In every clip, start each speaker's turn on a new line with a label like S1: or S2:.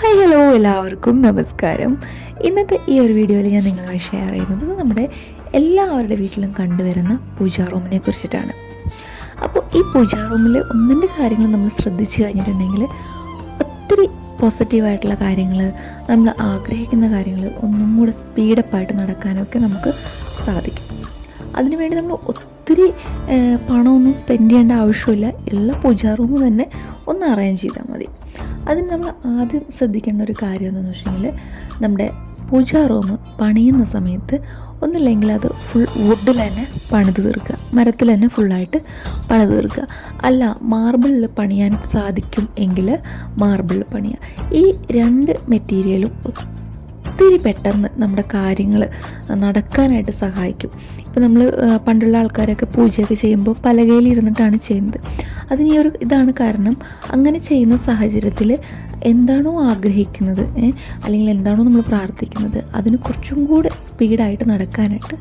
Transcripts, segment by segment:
S1: Hi hello എല്ലാവർക്കും നമസ്കാരം. ഇന്നത്തെ ഈ ഒരു വീഡിയോയിൽ ഞാൻ നിങ്ങളുമായി ഷെയർ ചെയ്യുന്നത് നമ്മുടെ എല്ലാവരുടെ വീട്ടിലും കണ്ടുവരുന്ന പൂജാ റൂമിനെ കുറിച്ചിട്ടാണ്. അപ്പോൾ ഈ പൂജാ റൂമിൽ ഒന്നിന്റെ കാര്യങ്ങൾ നമ്മൾ ശ്രദ്ധിച്ചു കഴിഞ്ഞിട്ടുണ്ടെങ്കിൽ ഒത്തിരി പോസിറ്റീവായിട്ടുള്ള കാര്യങ്ങൾ നമ്മൾ ആഗ്രഹിക്കുന്ന കാര്യങ്ങൾ ഒന്നും കൂടെ സ്പീഡപ്പായിട്ട് നടക്കാനൊക്കെ നമുക്ക് സാധിക്കും. അതിനുവേണ്ടി നമ്മൾ ഒത്തിരി പണമൊന്നും സ്പെൻഡ് ചെയ്യേണ്ട ആവശ്യമില്ല. എല്ലാ പൂജാ റൂം തന്നെ ഒന്ന് അറേഞ്ച് ചെയ്താൽ മതി. അതിന് നമ്മൾ ആദ്യം ശ്രദ്ധിക്കേണ്ട ഒരു കാര്യം എന്താണെന്ന് വെച്ചിട്ടുണ്ടെങ്കിൽ നമ്മുടെ പൂജാ റൂം പണിയുന്ന സമയത്ത് ഒന്നില്ലെങ്കിൽ അത് ഫുൾ വുഡിൽ തന്നെ പണിത് തീർക്കുക. മരത്തിൽ തന്നെ ഫുള്ളായിട്ട് പണിത് തീർക്കുക. അല്ല മാർബിളിൽ പണിയാൻ സാധിക്കും എങ്കിൽ മാർബിളിൽ പണിയുക. ഈ രണ്ട് മെറ്റീരിയലും ഒത്തിരി പെട്ടെന്ന് നമ്മുടെ കാര്യങ്ങൾ നടക്കാനായിട്ട് സഹായിക്കും. ഇപ്പോൾ നമ്മൾ പണ്ടുള്ള ആൾക്കാരൊക്കെ പൂജയൊക്കെ ചെയ്യുമ്പോൾ പലകയിൽ ഇരുന്നിട്ടാണ് ചെയ്യുന്നത്. അതിന് ഈ ഒരു ഇതാണ് കാരണം. അങ്ങനെ ചെയ്യുന്ന സാഹചര്യത്തിൽ എന്താണോ ആഗ്രഹിക്കുന്നത് അല്ലെങ്കിൽ എന്താണോ നമ്മൾ പ്രാർത്ഥിക്കുന്നത് അതിന് കുറച്ചും കൂടെ സ്പീഡായിട്ട് നടക്കാനായിട്ട്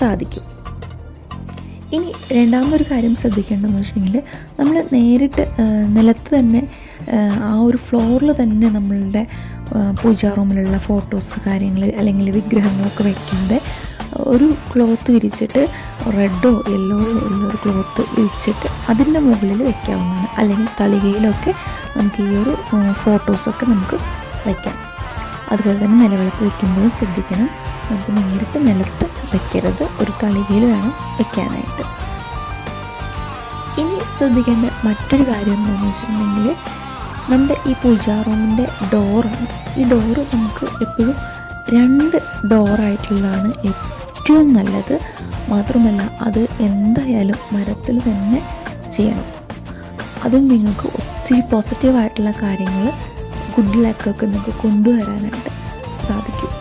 S1: സാധിക്കും. ഇനി രണ്ടാമതൊരു കാര്യം ശ്രദ്ധിക്കേണ്ടതെന്ന് വെച്ചിട്ടുണ്ടെങ്കിൽ നമ്മൾ നേരിട്ട് നിലത്ത് തന്നെ ആ, ഒരു ഫ്ലോറിൽ തന്നെ നമ്മളുടെ പൂജാ റൂമിലുള്ള ഫോട്ടോസ് കാര്യങ്ങൾ അല്ലെങ്കിൽ വിഗ്രഹങ്ങളൊക്കെ വെക്കാതെ ഒരു ക്ലോത്ത് വിരിച്ചിട്ട് റെഡോ യെല്ലോയോ ഉള്ള ഒരു ക്ലോത്ത് വിരിച്ചിട്ട് അതിന്റെ മുകളിൽ വെക്കാവുന്നതാണ്. അല്ലെങ്കിൽ തളികയിലൊക്കെ നമുക്ക് ഈ ഒരു ഫോട്ടോസൊക്കെ നമുക്ക് വയ്ക്കാം അതുപോലെ തന്നെ നിലവിളക്ക് വയ്ക്കുമ്പോഴും ശ്രദ്ധിക്കണം. നമുക്ക് നേരിട്ട് നിലത്ത് വയ്ക്കരുത് ഒരു തളികയിൽ വേണം വയ്ക്കാനായിട്ട് ഇനി ശ്രദ്ധിക്കേണ്ട മറ്റൊരു കാര്യം എന്താണെന്ന് വെച്ചിട്ടുണ്ടെങ്കിൽ നമ്മുടെ ഈ പൂജാ റൂമിന്റെ ഡോറാണ് ഈ ഡോറ് നമുക്ക് എപ്പോഴും രണ്ട് ഡോറായിട്ടുള്ളതാണ് ഏറ്റവും നല്ലത്. മാത്രമല്ല അത് എന്തായാലും മരത്തിൽ തന്നെ ചെയ്യണം. അതും നിങ്ങൾക്ക് ഒത്തിരി പോസിറ്റീവായിട്ടുള്ള കാര്യങ്ങൾ ഗുഡ് ലക്കൊക്കെ നിങ്ങൾക്ക് കൊണ്ടുവരാനായിട്ട് സാധിക്കും.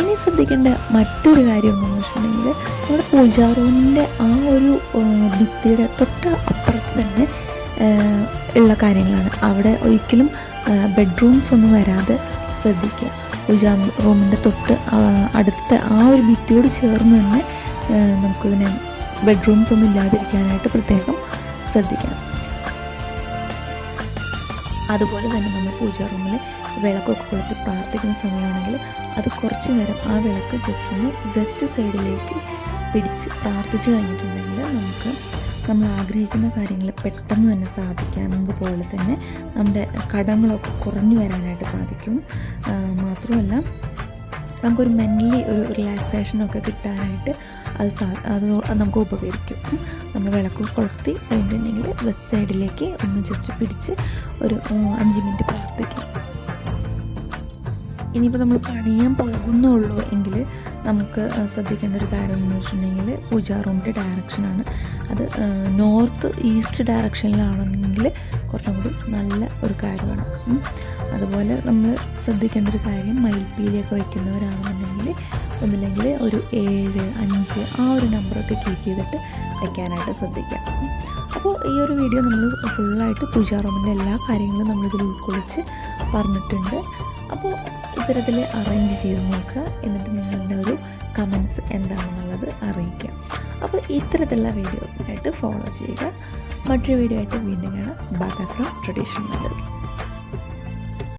S1: ഇനി ശ്രദ്ധിക്കേണ്ട മറ്റൊരു കാര്യം എന്താണെന്ന് വെച്ചിട്ടുണ്ടെങ്കിൽ നമ്മുടെ പൂജാ റൂമിന്റെ ആ ഒരു ഭിത്തിയുടെ തൊട്ട് അപ്പുറത്ത് തന്നെ ഉള്ള കാര്യങ്ങളാണ്. അവിടെ ഒരിക്കലും ബെഡ്റൂംസ് ഒന്നും വരാതെ ശ്രദ്ധിക്കുക. പൂജാ റൂമിന്റെ തൊട്ട് അടുത്ത ആ ഒരു ഭിത്തിയോട് ചേർന്ന് തന്നെ നമുക്കിതിനെ ബെഡ്റൂംസ് ഒന്നും ഇല്ലാതിരിക്കാനായിട്ട് പ്രത്യേകം ശ്രദ്ധിക്കണം അതുപോലെ തന്നെ നമ്മൾ പൂജാ റൂമിൽ വിളക്കൊക്കെ കൊടുത്ത് പ്രാർത്ഥിക്കുന്ന സമയമാണെങ്കിൽ അത് കുറച്ച് നേരം ആ വിളക്ക് ജസ്റ്റ് ഒന്ന് വെസ്റ്റ് സൈഡിലേക്ക് പിടിച്ച് പ്രാർത്ഥിച്ച് കഴിഞ്ഞിട്ടുണ്ടെങ്കിൽ നമുക്ക് നമ്മൾ ആഗ്രഹിക്കുന്ന കാര്യങ്ങൾ പെട്ടെന്ന് തന്നെ സാധിക്കാവുന്നത് പോലെ തന്നെ നമ്മുടെ കടങ്ങളൊക്കെ കുറഞ്ഞു വരാനായിട്ട് സാധിക്കും. മാത്രമല്ല നമുക്കൊരു മെന്റലി ഒരു റിലാക്സേഷനൊക്കെ കിട്ടാനായിട്ട് അത് സാ അത് നമുക്ക് ഉപകരിക്കും. നമ്മൾ വിളക്ക് കൊളുത്തി കഴിഞ്ഞിട്ടുണ്ടെങ്കിൽ വെസ്റ്റ് സൈഡിലേക്ക് ഒന്ന് ജസ്റ്റ് പിടിച്ച് ഒരു അഞ്ച് മിനിറ്റ് പ്രാർത്ഥിക്കാം. ഇനിയിപ്പോൾ നമ്മൾ പണിയാൻ പോകുന്നുള്ളൂ എങ്കിൽ നമുക്ക് ശ്രദ്ധിക്കേണ്ട ഒരു കാര്യം എന്ന് വെച്ചിട്ടുണ്ടെങ്കിൽ പൂജാ റൂമിന്റെ ഡയറക്ഷനാണ് അത് നോർത്ത് ഈസ്റ്റ് ഡയറക്ഷനിലാണെങ്കിൽ കുറച്ചും കൂടി നല്ല ഒരു കാര്യമാണ്. അതുപോലെ നമ്മൾ ശ്രദ്ധിക്കേണ്ട ഒരു കാര്യം മയിൽപ്പീലിയൊക്കെ വയ്ക്കുന്നവരാണെന്നുണ്ടെങ്കിൽ ഒന്നില്ലെങ്കിൽ ഒരു ഏഴ് അഞ്ച് ആ ഒരു നമ്പറൊക്കെ കീപ്പ് ചെയ്തിട്ട് വയ്ക്കാനായിട്ട് ശ്രദ്ധിക്കാം. അപ്പോൾ ഈ ഒരു വീഡിയോ നമ്മൾ ഫുള്ളായിട്ട് പൂജാ റൂമിന്റെ എല്ലാ കാര്യങ്ങളും നമ്മളിതിൽ ഉൾക്കൊള്ളിച്ച് പറഞ്ഞിട്ടുണ്ട്. അപ്പോൾ ഇത്തരത്തിൽ അറേഞ്ച് ചെയ്ത് നോക്കുക. എന്നിട്ട് നിങ്ങളുടെ ഒരു കമൻസ് എന്താണെന്നുള്ളത് അറിയിക്കുക. അപ്പോൾ ഇത്തരത്തിലുള്ള ആയിട്ട് ഫോളോ ചെയ്യുക. മറ്റൊരു വീഡിയോ ആയിട്ട് വീണ്ടും കാണാം. Back from traditional methods